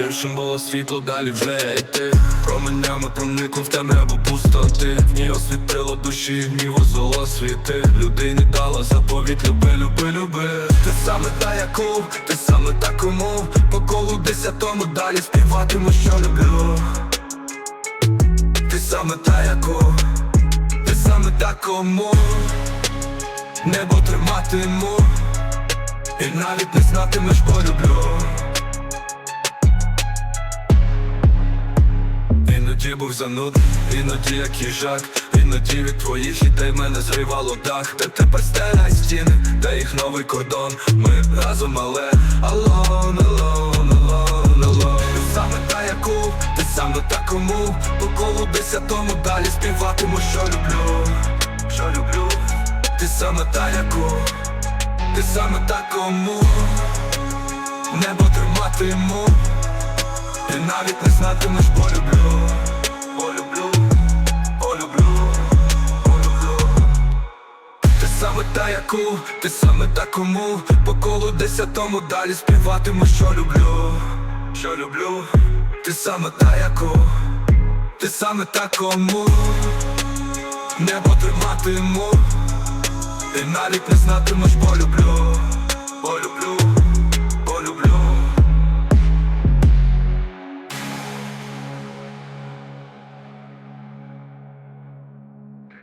Першим було світло, далі вже йти. Променями проникло в темряву пустоти. В ній освітило душі, гніву зло світи. Людині дала заповідь, люби, люби, люби. Ти саме та яку, ти саме та кому. По колу десятому далі співатиму, що люблю. Ти саме та яку, ти саме та кому. Небо триматиму. І навіть не знатимеш, полюблю Іноді був занудний, іноді як їжак. Іноді від твоїх ідей мене зривало дах. Та тепер стеля стіни, та їх новий кордон. Ми разом, але алон, алон, алон, алон саме та яку, ти саме та кому. По колу десятому далі співатиму, що люблю. Що люблю. Ти саме та яку, ти саме та кому. Небо триматиму. І навіть не знатимеш, полюблю, полюблю, та яку, ти саме та кому? По колу десятому далі співатиму, що люблю, що люблю? Ти саме та яку, ти саме та кому? Небо триматиму. І навіть не знатимеш, полюблю, полюблю